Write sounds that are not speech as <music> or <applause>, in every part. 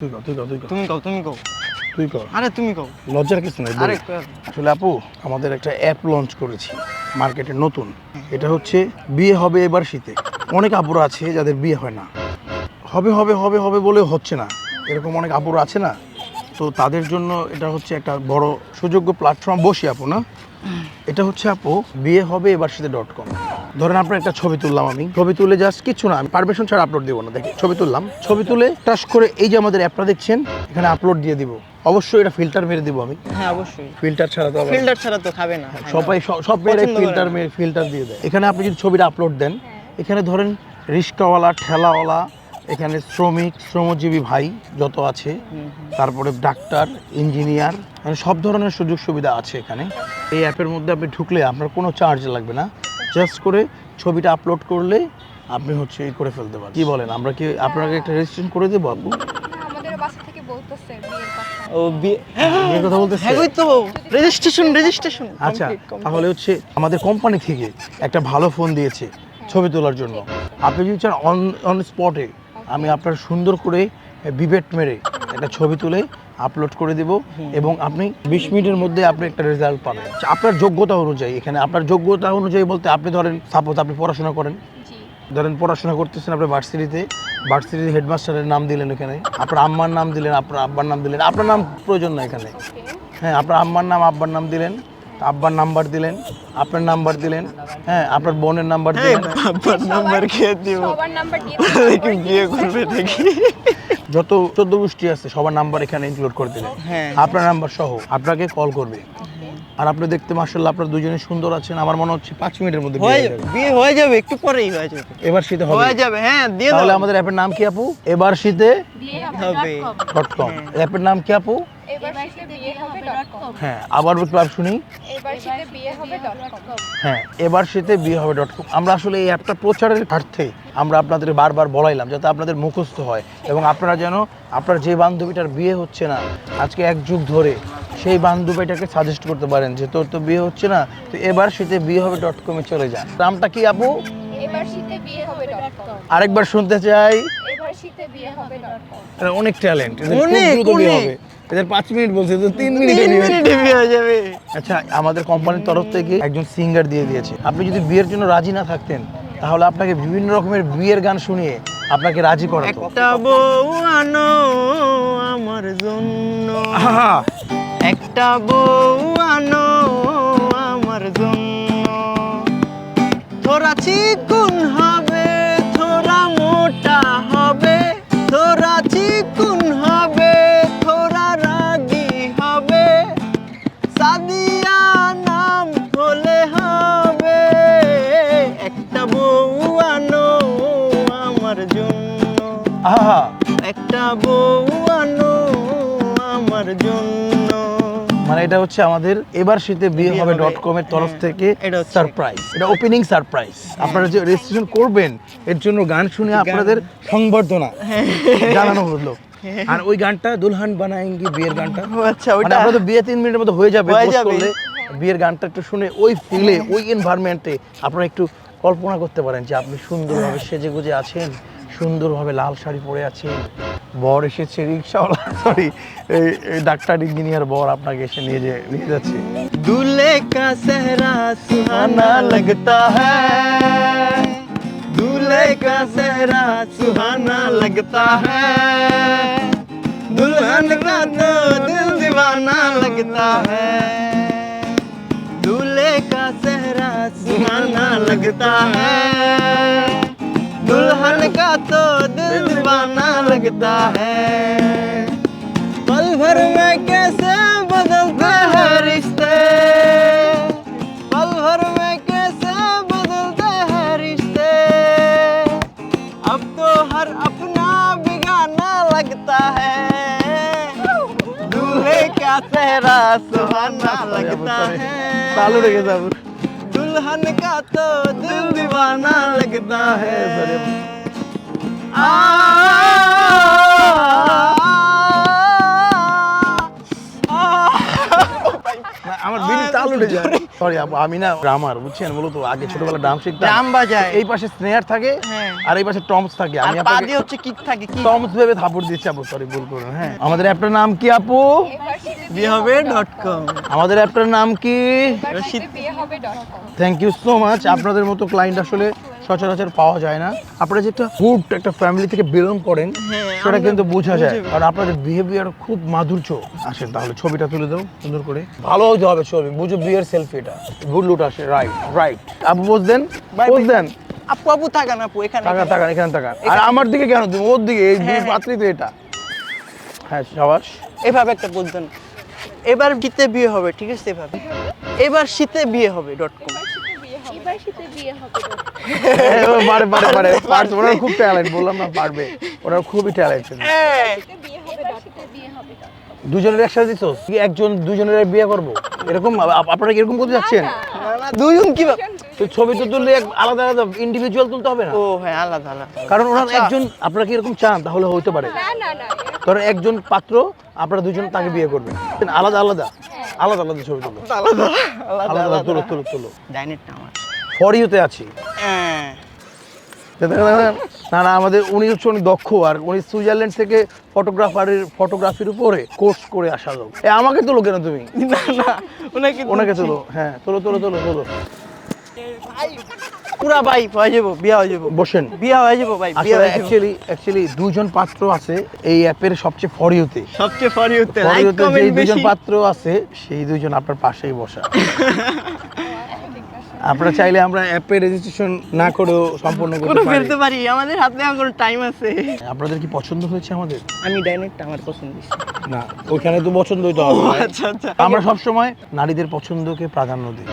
তুই কর তুই কর তুই কর। তুমি কও তুমি কও। তুই কর। আরে তুমি কও। লজ্জার কিছু নাই আরে আসলে আপু আমাদের একটা অ্যাপ লঞ্চ করেছি মার্কেটে নতুন। এটা হচ্ছে বিয়ে হবে এবার শীতে। অনেক আপুরা আছে যাদের বিয়ে হয় না। হবে হবে হবে হবে বলে হচ্ছে না। এরকম অনেক আপুরা আছে না? তো তাদের জন্য এটা হচ্ছে একটা বড় সুযোগ্য প্ল্যাটফর্ম বসি আপু না? এটা হচ্ছে আপু বিয়ে হবে এবার সাথে ডট কম ধরেন আপনার একটা ছবি তুললাম আমি। ছবি তুলে জাস্ট কিছু না আমি পারমিশন ছাড়া আপলোড দেবো না দেখে ছবি তুললাম। ছবি তুলে টাচ করে এই যে আমাদের অ্যাপটা দেখছেন এখানে আপলোড দিয়ে দিব। অবশ্যই এটা ফিল্টার মেরে দিব আমি। হ্যাঁ অবশ্যই। ফিল্টার ছাড়া তো ফিল্টার ছাড়া তো খাবে না। সবাই সব করে ফিল্টার মেরে ফিল্টার দিয়ে দেয়। এখানে আপনি যদি ছবিটা আপলোড দেন এখানে ধরেন রিক্সাওয়ালা ঠেলাওয়ালা এখানে শ্রমিক শ্রমজীবী ভাই যত আছে তারপরে ডাক্তার ইঞ্জিনিয়ার মানে সব ধরনের সুযোগ সুবিধা আছে এখানে। এই অ্যাপের মধ্যে আপনি ঢুকলে আপনার কোনো চার্জ লাগবে না। জাস্ট করে ছবিটা আপলোড করলে আপনি হচ্ছে এই করে ফেলতে পারেন কি বলেন আমরা কি আপনাকে একটা রেজিস্ট্রেশন করে দেবো আপু না, আমাদের বাসা থেকে বলতেছে বিয়ের কথা। ও বিয়ে বিয়ের কথা বলতেছে? হ্যাঁ ওই তো রেজিস্ট্রেশন রেজিস্ট্রেশন আচ্ছা তাহলে হচ্ছে আমাদের কোম্পানি থেকে একটা ভালো ফোন দিয়েছে ছবি তোলার জন্য। আপনি যদি চান অন অন স্পটে আমি আপনার সুন্দর করে বিবেট মেরে একটা ছবি তুলে আপলোড করে দিব এবং আপনি বিশ মিনিটের মধ্যে আপনি একটা রেজাল্ট পাবেন। আপনার যোগ্যতা অনুযায়ী এখানে আপনার যোগ্যতা অনুযায়ী বলতে আপনি ধরেন সাপোজ আপনি পড়াশোনা করেন। ধরেন পড়াশোনা করতেছেন আপনি ভার্সিটিতে ভার্সিটির হেডমাস্টারের নাম দিলেন এখানে আপনার আম্মার নাম দিলেন আপনার আব্বার নাম দিলেন আপনার নাম প্রয়োজন না এখানে। হ্যাঁ আপনার আম্মার নাম আব্বার নাম দিলেন। আব্বার নাম্বার দিলেন আপনার নাম্বার দিলেন হ্যাঁ আপনার বোনের নাম্বার হ্যাঁ দিলেন। আব্বার নাম্বার খেয়ে দিব? সবার নাম্বার দিয়ে দেখি বিয়ে করবে দেখি যত চোদ্দ গোষ্ঠী আছে সবার নাম্বার এখানে ইনক্লুড করে দিলেন। হ্যাঁ। আপনার নাম্বার সহ আপনাকে কল করবে। আর আপনি দেখতে মার্শাল্লাহ আপনার দুজনে সুন্দর আছেন। আমার মনে হচ্ছে পাঁচ মিনিটের মধ্যে বিয়ে হয়ে হয়ে যাবে। বিয়ে হয়ে যাবে একটু পরেই হয়ে যাবে। এবার শীতে হবে। হয়ে যাবে হ্যাঁ দিয়ে তাহলে আমাদের অ্যাপের নাম কি আপু? এবার শীতে বিয়ে হবে ডট কম অ্যাপের নাম কি আপু? হ্যাঁ আবার ক্লাব শুনি। হ্যাঁ এবার শীতে বিয়ে হবে ডট কম আমরা আসলে এই অ্যাপটা প্রচারের স্বার্থে আমরা আপনাদের বারবার বলাইলাম যাতে আপনাদের মুখস্থ হয়। এবং আপনারা যেন আপনার যে বান্ধবীটার বিয়ে হচ্ছে না আজকে এক যুগ ধরে সেই বান্ধবীটাকে সাজেস্ট করতে পারেন যে তোর তো বিয়ে হচ্ছে না তো এবার শীতে বিয়ে হবে ডট কমে চলে যান। নামটা কি আপু? এবার শীতে বিয়ে হবে ডট কম আরেকবার শুনতে চাই। এবার শীতে বিয়ে হবে ডট কম এরা অনেক ট্যালেন্ট অনেক, বিয়ে হবে। এদের পাঁচ মিনিট বলছে তো তিন মিনিটে হয়ে মিনিটে বিয়ে হয়ে যাবে। আচ্ছা আমাদের কোম্পানির তরফ থেকে একজন সিঙ্গার দিয়ে দিয়েছে। আপনি যদি বিয়ের জন্য রাজি না থাকতেন তাহলে আপনাকে বিভিন্ন রকমের বিয়ের গান শুনিয়ে আপনাকে রাজি করাতো। একটা বউ আনো আমার জন্য। আহা! একটা বউ আনো আমার জন্য। থোড়া চিকুন হবে থোড়া মোটা হবে থোড়া চিকুন হবে থোড়া রাগি হবে। সাদিয়া নাম হলে হবে একটা বউ আনো আমার জন্য। আহা! একটা বউ মানে এটা হচ্ছে আমাদের এবার শীতে বিয়ে হবে। ডট কম এর তরফ হ্যাঁ, থেকে সারপ্রাইজ এটা ওপেনিং সারপ্রাইজ আপনারা যে রেজিস্ট্রেশন করবেন এর জন্য গান শুনে আপনাদের সংবর্ধনা হ্যাঁ। জানানো হলো। আর ওই গানটা দুলহান বানায়েঙ্গি বিয়ের গানটা। আচ্ছা মানে ওটা আপনাদের বিয়ে তিন মিনিটের মধ্যে হয়ে যাবে হয়ে করলে। বিয়ের গানটা একটু শুনে ওই ফিলে ওই এনভায়রনমেন্টে আপনারা একটু কল্পনা করতে পারেন যে আপনি সুন্দরভাবে সেজে গুজে আছেন। সুন্দরভাবে লাল শাড়ি পরে আছেন বর এসেছে রিক্সাওয়ালা সরি এই ডাক্তার ইঞ্জিনিয়ার বর আপনাকে এসে নিয়ে যে নিয়ে যাচ্ছে दूल्हे का सेहरा सुहाना लगता है दूल्हे का सेहरा सुहाना लगता है दुल्हन का तो दिल दीवाना लगता है दूल्हे का सेहरा सुहाना लगता है दुल्हन का तो दिल दीवाना लगता है। पल भर में कैसे बदलते हैं रिश्ते? पल भर में कैसे बदलते हैं रिश्ते? अब तो हर अपना बिगाना लगता है। दूल्हे का चेहरा सुहाना लगता है। दुल्हन का तो दिल दीवाना लगता है आ, আমার বিলি চালু উঠে যায় সরি আমি না ড্রামার বুঝছেন? মূলত আগে ছোটবেলা ড্রাম শিখতাম। ড্রাম বাজায়। এই পাশে স্নেয়ার থাকে হ্যাঁ। আর এই পাশে টমস থাকে। আমি আপনাকে হচ্ছে কিক থাকে কি টমস ভেবে থাপড় দিচ্ছি আপু সরি ভুল করুন হ্যাঁ। আমাদের অ্যাপটার নাম কি আপু? এবার হবে ডট কম আমাদের অ্যাপটার নাম কি? রশিদ কম থ্যাংক ইউ সো মাচ আপনাদের মতো ক্লায়েন্ট আসলে সচরাচর পাওয়া যায় না। আপনারা যেটা গুড একটা ফ্যামিলি থেকে বিলং করেন হ্যাঁ, সেটা কিন্তু বোঝা যায়। বুঝি। কারণ আপনাদের বিহেভিয়ার খুব মাধুর্য। আসেন তাহলে ছবিটা তুলে দাও সুন্দর করে। ভালো হতে হবে ছবি। বুঝো বিয়ের সেলফি এটা। গুড লুট আসে রাইট রাইট আপু পোজ দেন। দেন। আপু আপু তাকান আপু এখানে টাকা টাকা এখানে টাকা আর আমার দিকে কেন তুমি? ওর দিকে এই দুই হ্যাঁ, হ্যাঁ। পাত্রই তো এটা। হ্যাঁ সাবাস। এভাবে একটা বলতেন এবার শীতে বিয়ে হবে ঠিক আছে এভাবে। এবার শীতে বিয়ে হবে ডট কম এবার শীতে বিয়ে হবে। ডট কম হ্যাঁ, ও পারে পারে পারে পারছে ওরা খুব ট্যালেন্ট বললাম না পারবে। ওরা খুবই ট্যালেন্টেড বিয়ে হবে বিয়ে হবে দুজনের একসাথে দিছো? একজন দুজনের বিয়ে করব? এরকম আপনারা এরকম করতে যাচ্ছেন? না না। দুজন কীভাবে তো ছবি তো তুললে আলাদা আলাদা ইন্ডিভিজুয়াল তুলতে হবে না? ও হ্যাঁ আলাদা আলাদা। কারণ ওনার আচ্ছা। একজন আপনারা কি এরকম চান? তাহলে হইতে পারে। না না না এরকম ধরেন একজন পাত্র আপনারা দুজন তাকে বিয়ে করবেন। আলাদা আলাদা। আলাদা আলাদা ছবি তুলো। আলাদা আলাদা আলাদা আলাদা। তুলো তুলো তুলো। ডাইনেটটা আমার। ফর ইউতে আছি। হ্যাঁ। না না আমাদের উনি হচ্ছে অনেক দক্ষ আর উনি সুইজারল্যান্ড থেকে ফটোগ্রাফারের ফটোগ্রাফির উপরে কোর্স করে আসা লোক। এ আমাকে তোলো কেন তুমি? না না ওনাকে ওনাকে তোলো হ্যাঁ তোলো তোলো তোলো তোলো। পুরা ভাই হয়ে যাব বিয়া হয়ে যাব। বসেন। বিয়া হয়ে যাব ভাই বিয়া অ্যাকচুয়ালি অ্যাকচুয়ালি দুজন পাত্র আছে এই অ্যাপের সবচেয়ে ফর ইউতে সবচেয়ে ফরি হতে ফর লাইক ইউতে কমেন্ট যেই দুজন পাত্র আছে সেই দুজন আপনার পাশেই বসা। <laughs> আপনারা চাইলে আমরা অ্যাপে রেজিস্ট্রেশন না করেও সম্পূর্ণ করতে পারি। ফেলতে পারি আমাদের হাতে এখন টাইম আছে। আপনাদের কি পছন্দ হয়েছে আমাদের? আমি ডাইনেটটা আমার পছন্দ হয়েছে। না ওইখানে তো পছন্দ হইতে হবে আচ্ছা আচ্ছা। আমরা সব সময় নারীদের পছন্দকে প্রাধান্য দিই।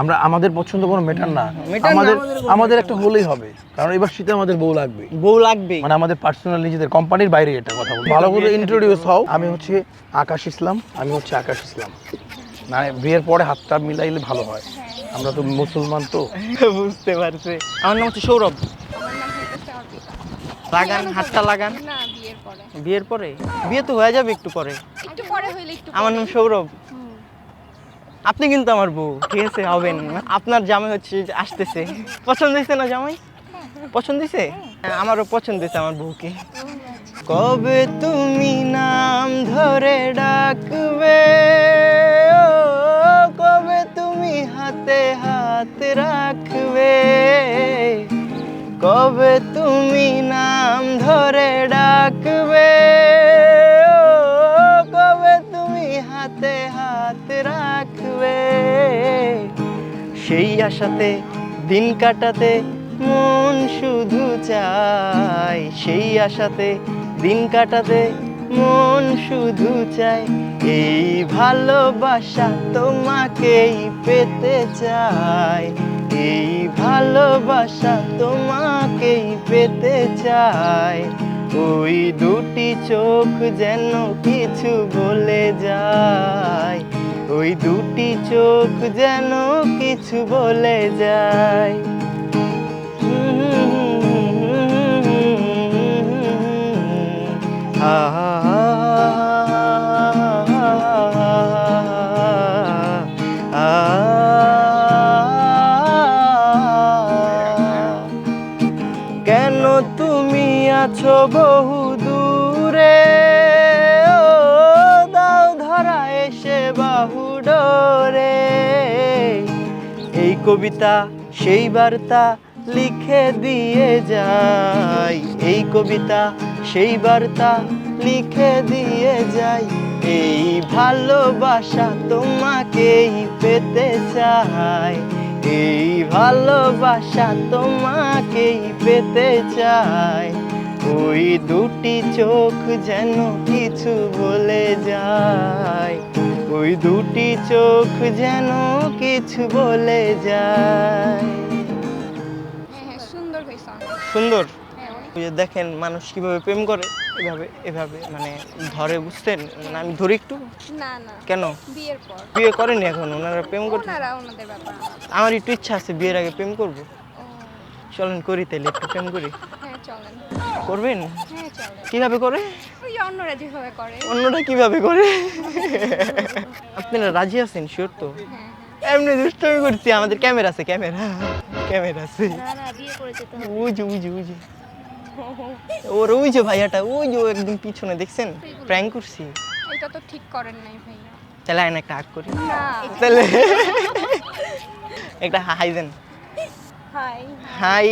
আমরা আমাদের পছন্দ কোনো মেটার না। আমাদের আমাদের আমাদের একটা হলেই হবে কারণ এবার শীতে আমাদের বউ লাগবে। বউ লাগবে। মানে আমাদের পার্সোনাল নিজেদের কোম্পানির বাইরে এটা কথা বলব। ভালো করে ইন্ট্রোডিউস হও। আমি হচ্ছে আকাশ ইসলাম আমি হচ্ছে আকাশ ইসলাম। না বিয়ের পরে হাতটা মিলাইলে ভালো হয়। আমরা তো মুসলমান তো। <laughs> বুঝতে পারছে। আমার নাম হচ্ছে সৌরভ। লাগান হাতটা লাগান। বিয়ের পরে। বিয়ে তো হয়ে যাবে একটু পরে। একটু পরে হইলে একটু আমার নাম সৌরভ। আপনি কিন্তু আমার বউ ঠিক আছে? হবেন আপনার জামাই হচ্ছে যে আসতেছে। পছন্দ হয়েছে না জামাই? পছন্দ হয়েছে? হ্যাঁ, আমারও পছন্দ হয়েছে আমার বউকে। কবে তুমি নাম ধরে ডাকবে? হাত রাখবে। কবে তুমি নাম ধরে ডাকবে? কবে তুমি হাতে হাত রাখবে? সেই আশাতে দিন কাটাতে মন শুধু চাই সেই আশাতে দিন কাটাতে মন শুধু চাই, এই ভালোবাসা তোমাকেই পেতে চাই। এই ভালোবাসা তোমাকেই পেতে চাই। ওই দুটি চোখ যেন কিছু বলে যায়। ওই দুটি চোখ যেন কিছু বলে যায়। কেন আছো বহু দূরে। ও, দাও ধরা এসে বাহু ডোরে। এই কবিতা, সেই বার্তা লিখে দিয়ে যাই। এই কবিতা, সেই বার্তা লিখে দিয়ে যাই। এই ভালোবাসা তোমাকেই পেতে চাই। এই ভালোবাসা তোমাকেই পেতে চাই। ওই দুটি চোখ যেন কিছু বলে যায়। ওই দুটি চোখ যেন কিছু বলে যায়। হ্যাঁ হ্যাঁ সুন্দর হ্যাঁ দেখেন মানুষ কীভাবে প্রেম করে এভাবে এভাবে মানে ধরে বুঝতেন না আমি ধরি একটু? না না। কেন? বিয়ের পর। বিয়ে করেনি এখন? ওনারা প্রেম করতে। আমার একটু ইচ্ছা আছে বিয়ের আগে প্রেম করব। চলেন করি তাহলে একটু প্রেম করি। হ্যাঁ চলেন। করবেন? কীভাবে করে? অন্যরা যেভাবে করে। অন্যটা কীভাবে করে? আপনারা রাজি আছেন? শিওর তো। এমনি দুষ্টমি করছি। আমাদের ক্যামেরা আছে ক্যামেরা। ক্যামেরা আছে। ওই ওই যে ওর ওই যে ভাইয়াটা ওই যে একদম পিছনে দেখছেন? প্র্যাঙ্ক করছি। এটা তো ঠিক করেন নাই ভাইয়া। তাহলে আইন একটা হাক করি। তাহলে একটা হাই দেন। High high